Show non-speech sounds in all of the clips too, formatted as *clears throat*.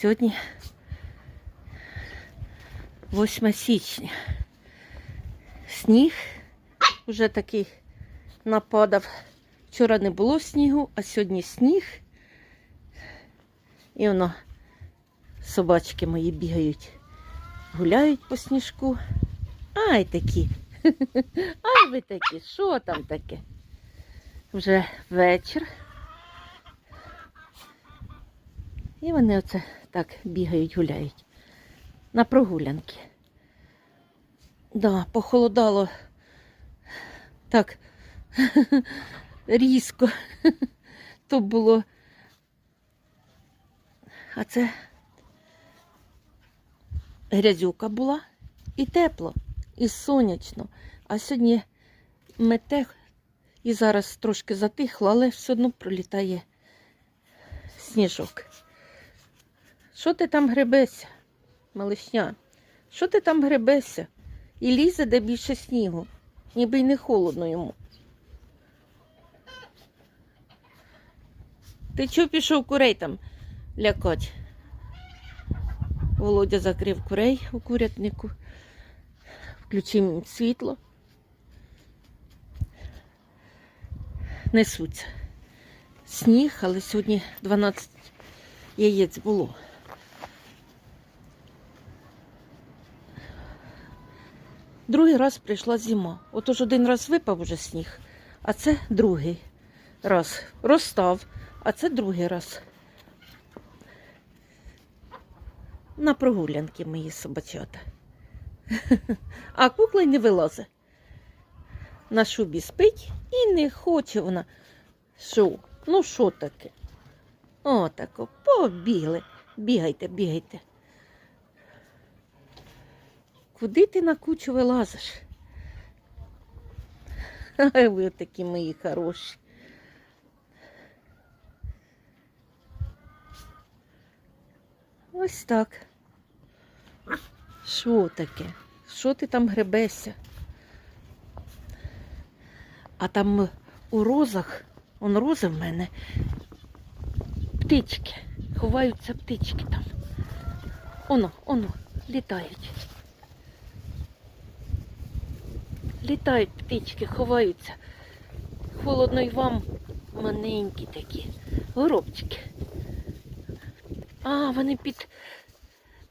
Сьогодні 8 січня. Сніг вже такий нападав. Вчора не було снігу, а сьогодні сніг. І воно собачки мої бігають, гуляють по сніжку. Ай такі. *laughs* Ай ви такі, що там таке? Вже вечір. І вони оце так бігають, гуляють. На прогулянки. Да, похолодало так *laughs* різко. *laughs* То було. А це грязюка була і тепло, і сонячно. А сьогодні мете і зараз трошки затихло, але все одно пролітає сніжок. Що ти там гребешся, малишня? Що ти там гребешся? І лізе де більше снігу, ніби й не холодно йому. Ти чого пішов курей там лякать? Володя закрив курей у курятнику, включив світло. Несуться. Сніг, але сьогодні 12 яєць було. Другий раз прийшла зима. Отож один раз випав уже сніг, а це другий раз. Розстав, а це другий раз. На прогулянки мої собачата. *laughs* А кукла й не вилазить. На шубі спить і не хоче вона. Що? Ну що таке? Отако, побігли. Бігайте, бігайте. Куди ти на кучу вилазиш? *laughs* Ай, ви такі мої хороші. Ось так. Що таке? Що ти там гребешся? А там у розах, он рози в мене, птички. Ховаються птички там. Оно, оно, літають. Літають птички, ховаються. Холодно й вам маленькі такі. Горобчики. А, вони під,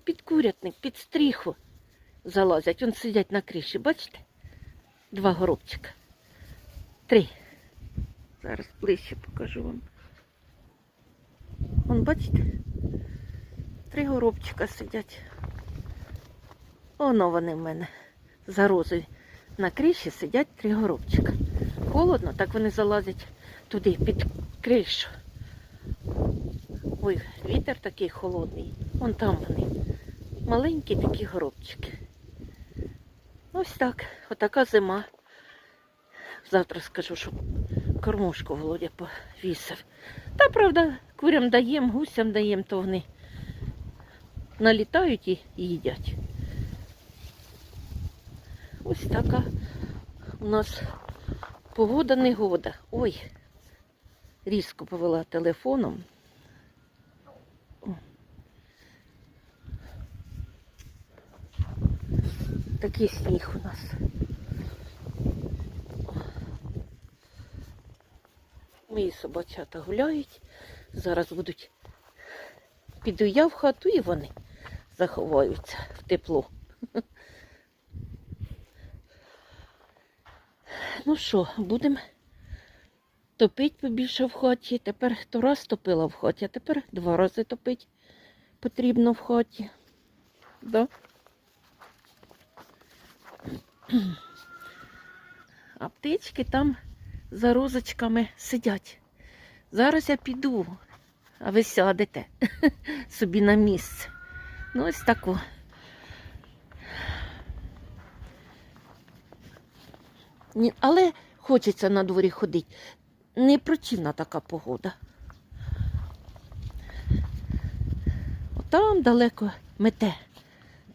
під курятник, під стріху залазять. Вон сидять на криші, бачите? Два горобчика. Три. Зараз ближче покажу вам. Вон, бачите? Три горобчика сидять. Оно вони в мене за розою. На криші сидять три горобчика. Холодно, так вони залазять туди, під кришу. Ой, вітер такий холодний. Вон там вони. Маленькі такі горобчики. Ось так. Отака зима. Завтра скажу, що кормушку Володя повісив. Та правда, курям даєм, гусям даєм, то вони налітають і їдять. Ось така у нас погода негода. Ой, різко повела телефоном. Такий сніг у нас. Мої собачата гуляють. Зараз будуть піду я в хату і вони заховаються в тепло. Ну що, будемо топити побільше в хаті. Тепер то раз топила в хаті, а тепер два рази топити потрібно в хаті. Да? *clears throat* А птички там за розочками сидять. Зараз я піду, а ви сядете *laughs* собі на місце. Ну, ось тако. Але хочеться на дворі ходити. Не противна така погода. Там далеко мете.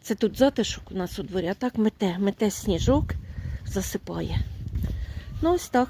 Це тут затишок у нас у дворі, а так мете, мете сніжок, засипає. Ну, ось так.